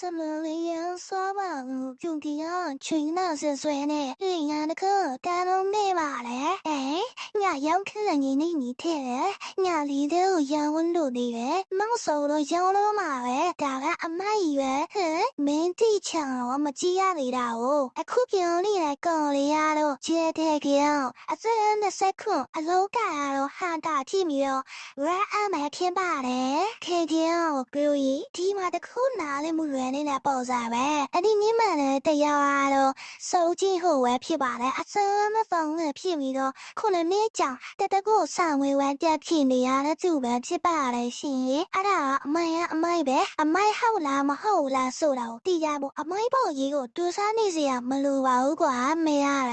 什么理由说吧，用的要去那是谁呢？人家的课干都没完嘞，哎，我要看你你你听，我里头有温度的人，忙手都有了嘛喂，大概阿妈以为， င်းတိချံတော့မကြည့်ရသေးတာ哦အခုပြောင်းနေတဲ့ကောင်လေးရတော့ကျဲတဲ့ကောင်အစမ်းနဲ့ဆက်ခွန်အလောကရတော့ဟာတာထိမီတော့ရဲအမ်းမဲ့ဖြစ်ပါတယ်ခေကျောင်းကိုကိုကြီးဒီမှာတခုနားလဲမှုလွယ်နေတဲ့ပုံစံပဲအဲ့ဒီမြင့်မှန်တဲ့တရားရတော့စုံကြည့်ဖို့ဝဲဖြစ်ပါတယ်အစမ်းမဖောင်းနဲ့ဖြစ်ပြီးတော့ခုနှစ်နှစ်ကြာတတကိုဆောင်ဝဲဝဲပြတ်ဖြစ်နေရတဲ့သူပဲဖြစ်ပါတယ်ရှင်အဲ့ဒါအမိုင်ရအမိုင်ပဲအမိုင်ဟုတ်လားမဟုတ်လားဆိုတာကိုတီးကြဖို့အမိုက်ပေါက်ရေးကိုတူစားနေစရာမလိုပါဘူးကွာမရရ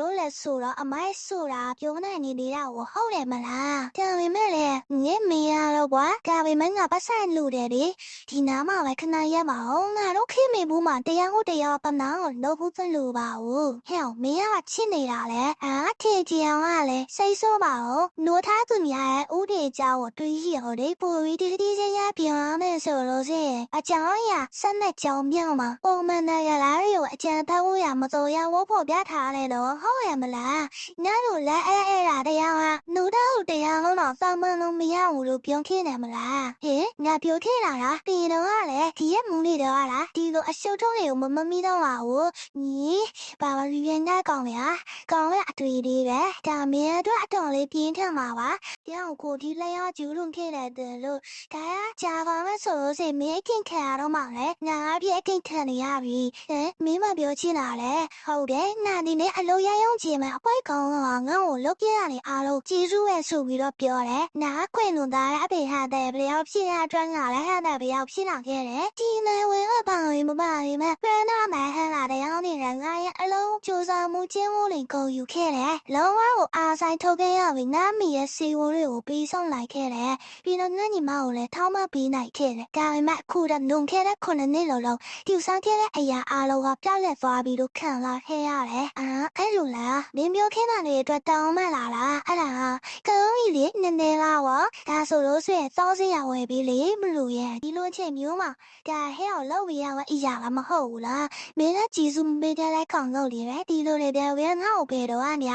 လို့လဲဆိုတော့အမိုက်ဆိုတာပြောနိုင်နေလေတာကိုဟုတ်တယ်မလားဒါပေမဲ့လေငဲမရတော့ကွာဒါပေမဲ့ငါပတ်ဆိုင်လူတယ်လေဒီနားမှာပဲခဏရက်ပါအောင်ငါတို့ခေမေဘူးမှာတရားဟုတ်တရားပနာကိုလုပ်ဖို့စလို့ပါဘူးဟဲ့မင်းကချစ်နေတာလေအာထေကြအောင်ကလည်းစိတ်ဆိုးပါအောင်နိုးထားသူများရဲ့ဥဒေကြောင့်တွေးရဟိုလေပူပြီးတိတိကျကျပြောင်းမယ်ဆိုလို့စေအကြောင်းအရာဆက်နဲ့ကြောင်မြောက်မှာပုံမှန်နဲ့ရလာတွေကိုအကြံတောင်းရမတော်ရဝဖို့ပြထားတယ်တော့ဟုတ်ရမလားညတို့လည်းအဲ့အဲ့ရာတရားဟာနှုတ်တော့တရားလုံးတော့စောင်းမလုံးမရဘူးလို့ပြောခဲ့တယ်မလားဟင်ငါပြောခဲ့တာလားပြင်တော့ကလည်းဒီရဲ့မုန်းနေတော့လားဒီလိုအရှုပ်ထုံးတွေကိုမမမီတော့ပါဘူးညီဘာမရင်းနဲ့ကောင်းလေဟာကောင်းလေအတွေ့လေးပဲဒါမင်းအတွက်အတော်လေးပြင်းထန်ပါပါတရားကိုဒီလက်ရကျူးလွန်ခဲ့တယ်လို့ဒါရကြာပါမယ်ဆိုလို့စိမင်းခင်ခံရတော့မှလေငါအပြည့်ခင်ခံနေရပြီဟင်မင်းမပြောချင်တာလေဟုတ်တယ်ငါဒီနေ့အလုပ်ရရုံချင်မယ်အပွဲကောင်းကငါ့ကိုလုပ်ပြရတယ်အားလုံးကျေးဇူးပဲဆိုပြီးတော့ပြောတယ်နားခွင်လွန်သားတဲ့အဖေဟာတဲ့ဘယ်ရောက်ဖြစ်ရအတွက်ငါလည်းဟာတဲ့ဘယ်ရောက်ဖြစ်လာခဲ့တယ်ဒီနေ့ဝင်အပါရင်မပါရင်မဲ့ပြန်တော့မှဟန်လာတဲ့ရောက်နေတဲ့ငါရဲ့အလုံးကြိုးစားမှုကျင်းမှုတွေကုန်ယူခဲ့တယ်လုံးဝကိုအားဆိုင်ထုတ်ခဲ့ရပြီငါမိရဲ့စီဝတွေကိုပြီးဆုံးလိုက်ခဲ့တယ်ပြီးတော့ငါညီမကိုလည်းထောင်းမပြီးနိုင်ခဲ့တယ်ဒါပေမဲ့အခုတော့လုံခဲ့တဲ့ခုနှစ်နှစ်လုံးလုံးတူဆောင်ခဲ့တဲ့အရာအားလုံးကပြောင်းလဲသွားပြီးတော့ခံလာခဲ့ရတယ်အာအဲ့လိုလားမင်းပြောခင်းတာတွေအတွက်တောင်းမှလာလားအဲ့ဒါဟာကောင်းပြီလေနည်းနည်းလားဝဒါဆိုလို့ဆိုရင်စောစရာဝယ်ပြီးလေမလို့ရဲ့ဒီလိုအချိန်မျိုးမှာဒါဟဲ့အောင်လောက်ပြီးရဝအရာလားမဟုတ်ဘူးလားမင်းကကြည်စုမပေးတဲ့လိုက်ကောင်လို့လေပဲဒီလိုလေတဲ့ဝဲငါ့ကိုဘယ်တော့ကနေ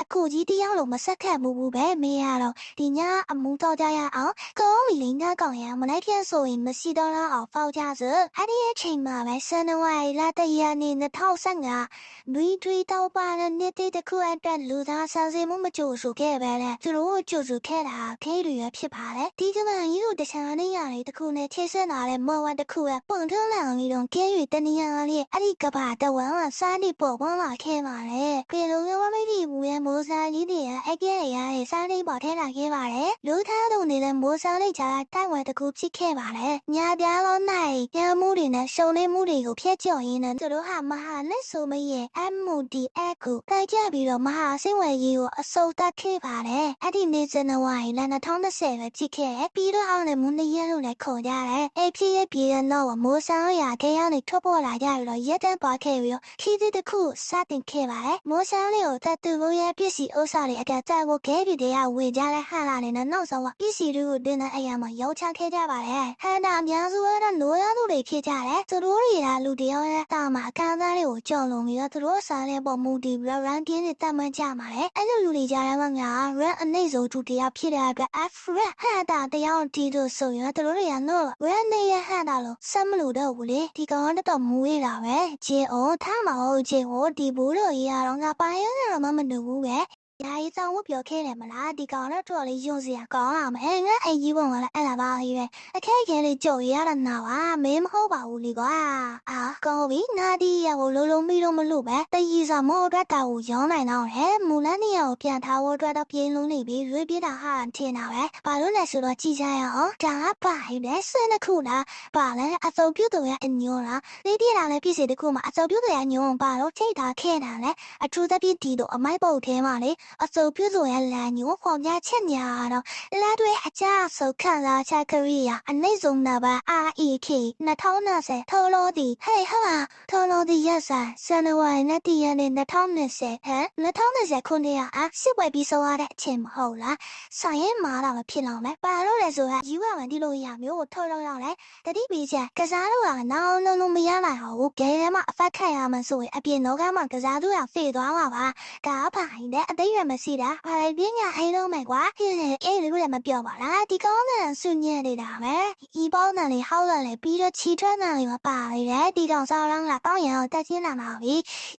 အခုကြီးတယောက်လုံးမဆက်ခတ်မှုဘူးပဲမင်းရတော့ဒီညအမှုတော့ကြရအောင်ကောင်းပြီလေငါကောင်ရမလိုက်တဲ့ဆိုရင်မရှိတော့တော့အောင်ဖောက်ကြစအဲ့ဒီအချိန်မှာပဲဆန်နဝါရီလတရနေ့2015နွေတွေတော့ပါတဲ့နေ့တစ်ခုအတွက်လူသားဆန်းစစ်မှုမကြိုဆိုခဲ့ပဲလေသူတို့ကိုကြိုဆိုခဲ့တာခေးတွေရဖြစ်ပါတယ်ဒီကမှကြီးတို့တခြားနေရာတွေတစ်ခုနဲ့ထိဆက်လာတဲ့မော်ဝတ်တစ်ခုကပုံထုံးလောင်ပြီးတော့ကဲ၍တနည်းအားဖြင့်အဲ့ဒီကဘာတဝမ်းကစားနေပေါ်ပေါ်လာခဲ့ပါတယ်ပြေလုံးရောမဖြစ်ဘူးရဲ့မိုးစားကြီးတွေအဲ့ကဲရရဲ့စားနေပေါ်ထဲလာခဲ့ပါတယ်လူသားတို့နေတဲ့မိုးစားလိုက်ကြတိုက်ဝဲတစ်ခုဖြစ်ခဲ့ပါတယ်ညာပြားလုံးနိုင်ရမှုတွေနဲ့ရှုံနေမှုတွေကိုဖျက်ကျော်ရင်းနဲ့သူတို့ဟာမဟာလက်ဆိုမရဲ့ MDF ကိုတိုက်ကြပြီးတော့မဟာစင်ဝယ်ကြီးကိုအစုပ်တက်ခဲ့ပါတယ်အဲ့ဒီနေ့ဇန်နဝါရီလ2020ပဲဖြစ်ခဲ့တယ်ပြီးတော့အောင်လည်းမွန်းတရက်လို့လည်းခေါ်ကြတယ်အဲ့ဖြစ်ရဲ့ပြည်တော့မိုးဆောင်ရခဲရနေထွက်ပေါ်လာကြပြီးတော့ရက်တန်းသွားခဲ့ပြီးတော့ခီးသစ်တစ်ခုစတင်ခဲ့ပါတယ်မိုးဆောင်လေးကိုတတ်သူဘရဲ့ပစ္စည်းဥစ္စာတွေအကတက်ကိုခဲပြီးတရားဝင်ကြတဲ့ဟာလာနေနဲ့နောက်ဆုံးကပစ္စည်းတွေကိုတင်းတဲ့အရာမှာရောက်ချခဲ့ကြပါတယ်ဟန်တာအများစုကတော့နိုးရသူတွေဖြစ်ကြတယ်သူတို့တွေကလူတယောက်ရဲ့တာမှာအခန်းသားတွေကိုကြော်လွန်ပြီးတော့သူတို့စားတဲ့ပုံမူတည်ပြီးတော့ run ပြင်းနေတတ်မှတ်ကြမှာလေအဲ့လိုလူတွေကြားထဲမှာငါ run အနှိမ့်ဆုံးသူတရားဖြစ်တဲ့အတွက် F run ဟန်တာတရားတီးလို့ဆိုရင်သူတို့တွေကနော် run နေရဟန်တာလို့စမ်းမလို့တော့ဘူးလေဒီကောင်ကတော့တော်မူရတာပဲဂျင်အောင်ထားမအောင်ဂျင်ဟိုဒီဘူးလို့ရတော့ငါပိုင်းရတော့မှမနှုတ်ဘူးပဲ ယာယီဆောင်ဝတ်ပြောခဲ့တယ်မလားဒီကောင်တော့တော်လေးယုံစရာကောင်းလာမယ်ငါအိမ်ကြီးပုံကလည်းအဲ့လာပါကြီးပဲအခက်ခဲလေးကြုံရတာနာပါမင်းမဟုတ်ပါဘူးလေကွာအာကောင်းပြီနာဒီရကိုလုံးလုံးပြီးတော့မလို့ပဲတရီစာမောအတွက်တာကိုရောင်းနိုင်တော့ဟဲ့မူလန်းနေရကိုပြန်ထားဖို့အတွက်တော့ပြင်းလုံးနေပြီးရွေးပြတာဟာထင်တာပဲဘာလို့လဲဆိုတော့ကြည်ကြရအောင်ဒါကပါဟဲ့ဆင်းတစ်ခုလားပါလဲအစုံပြုတ်တော်ရဲ့အညောလားလေးပြတာလည်းပြည့်စည်တစ်ခုမှာအစုံပြုတ်တော်ရဲ့ညောပါတော့ထိတ်ထားခဲ့တာလဲအထူးသဖြင့်ဒီတော့အမိုက်ပုတ်ထဲမှာလေအစုပ်ပြုလို့ရလန်ညိုခေါ်ပြချက်ညာတော့လက်တွေအကြဆုတ်ခံလာချက်ကရိယာအနှိမ့်ဆုံးနံပါတ် REK 2020ထော်လို့ဒီဟေးဟာထော်လို့ဒီရက်ဆိုင်ဇန်နဝါရီနဲ့တည့်ရက်နေ့2020ဟမ်2020ခုနှစ်ကအစစ်ပွဲပြီးဆုံးရတဲ့အချိန်မဟုတ်လားဆိုင်ရင်မာတာမဖြစ်တော့မယ်ပါလို့လဲဆိုတော့ယူရမယ်ဒီလိုရမျိုးကိုထော်လို့ရလဲတတိပီချက်ကစားလို့ကနောင်လုံးလုံးမရနိုင်ဘူးဂဲထဲမှာအဖက်ခတ်ရမှဆိုရင်အပြင်တော့ကမှကစားသူရဖေ့သွားမှာပါဒါအဖိုင်တဲ့အသိရမရှိတာဘာလဲပြညာဟိလုံးမယ်ကွာဟင်းလေအေးလို့လည်းမပြောပါလားဒီကောင်းတဲ့ဆုညံ့နေတာပဲဤပေါင်းတယ်လေဟောက်တယ်လေပြီးတော့ချီထွက်တယ်လေမပါလေတဲ့ဒီကောင်စားရမ်းလာပေါင်းရအောင်တက်ချင်းလာမှာပြီ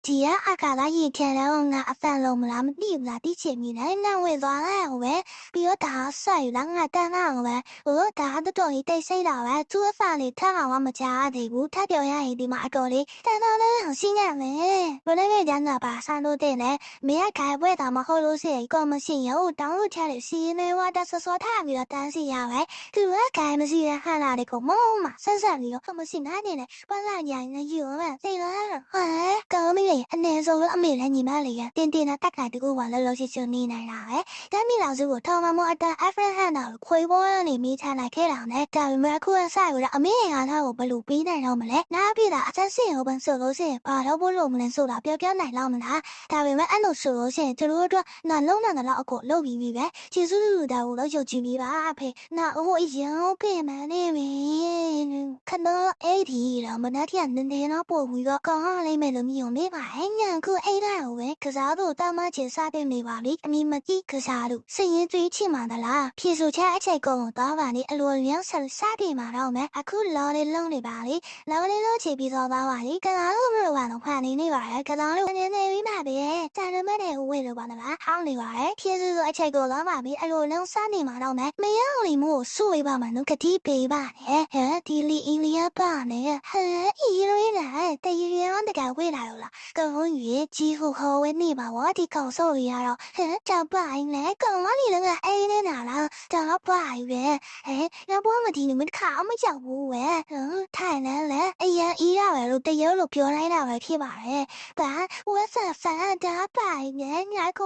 ဒီကအကလာရင်ခံတော့ငါအဖန်လုံးမလားမသိဘူးလားတိချင်မိနေနန်းဝင်သွားလိုက်အောင်ပဲပြီးတော့ဒါဆက်ယူလာငါတန်းလာအောင်ပဲဟိုဒါတော့တော်ကြီးတိတ်ဆိတ်လာပဲသူ့အဖန်လေးထပ်အောင်မကြားသေးဘူးထပ်ပြောရရင်ဒီမှာအတော်လေးတန်းတော်လေးအောင်ရှင်းရမယ်ဘယ်နဲ့ကြမ်းတာပါဆန်းလို့တဲ့နဲ့မင်းကခိုင်ပွဲတာမဟုတ်လို့ရှိရင်ကော်မရှင်ရုပ်တောင်းလို့ချတဲ့စီးနေဝါတဆဆောထားပြီးတော့တန်းစီရပဲသူကခိုင်မရှိတဲ့ဟာလာတွေကိုမုံမဆက်ဆက်ပြီးတော့ကော်မရှင်နိုင်နေတယ်ပတ်လာညာနေယူမယ်သိလားဟဲ့ကောင်းပြီလေအနေဆုံးလို့အမေလည်းညီမလေးကတင်းတင်းနဲ့တက်ခိုင်တကူကလည်းလို့ရှိချင်နေနိုင်တာပဲတမ်းမီလာစုကိုထောင်မမအတန်အဖရဟန်နာကိုခွေပေါ်ကနေမိချလိုက်ခဲ့တာနဲ့ဒါပေမဲ့အခုအဆိုင်ကိုအမေကထားကိုဘယ်လိုပြီးနိုင်တော့မလဲနားပြတာအသက်ရှင်ဟိုပန်ဆိုလို့ရှိရင်ဘာတော့ဘလို့မလဲဆိုတာပြောပြနိုင်လောက်မလားဒါပေမဲ့အဲ့လိုဆိုလို့ရှိရင်သူတို့အတွက်နာလုံးနာတော့အကိုလုပ်ပြီးပြီပဲကျေးဇူးလူတာကိုလည်းယုတ်ကြည်ပြီးပါအဖေနာအိုးရောင်းပြမနေပြီခဏအဲ့ဒီတော့မနက်ထနင်းနေတော့ပို့ပြီးတော့ကောင်းလေးမယ်လို့မြုံနေပါဟဲ့ညာခုအဲ့ဒါကိုပဲကစားတော့တမချင်စားတင်နေပါလိအမိမကြည့်ကစားလို့စရင်သွေးချင်မှသလားဖြေဆိုချက်အချိန်ကုန်တော့ပါလေအလိုလျောင်းဆက်စားတင်မှာတော့မယ်အခုလော်လေးလုံးနေပါလေလော်လေးလုံးချပြီးတော့ပါပါလေကစားလို့မလို့ပါတော့ဖန်နေနေပါလေကစားလို့နေနေပြီးမှပဲတန်ရမတဲ့ဝေလို့ပါလား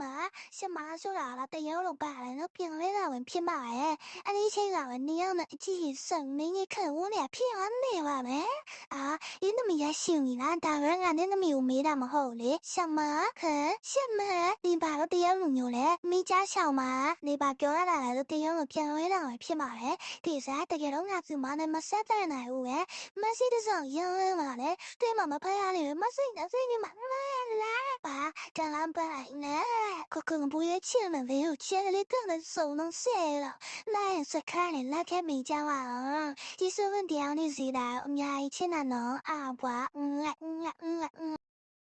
မရှမဆိုတာလားတရုပ်လို့ပါတယ်နော်ပြင်လဲတာဝင်ဖြစ်မှာရဲ့အဲ့ဒီချိန်ကပဲနေရမယ့်အကြည့်စုံနေနေခံဝန်းနေဖြစ်အောင်နေပါမယ်အာဒီနမရရှိနေလားဒါပဲငါနဲ့နမကိုမေးတာမဟုတ်လေရှမဟဲရှမဒီဘာလို့တရုပ်လူမျိုးလဲမိကြရှောင်းမနေပါပြောရတာလေတရုပ်ကိုပြန်လဲတာပဲဖြစ်မှာလေဒီစားတကယ်တော့ငါစုမနဲ့မဆက်တဲ့နိုင်ဘူးပဲ 来吧蟑螂不来呢可更不要亲馁没有钱了哥哥们手都碎了。那也算看来那天没讲完啊其实我们这样的人我们要一起那能啊不嗯啊嗯啊嗯啊嗯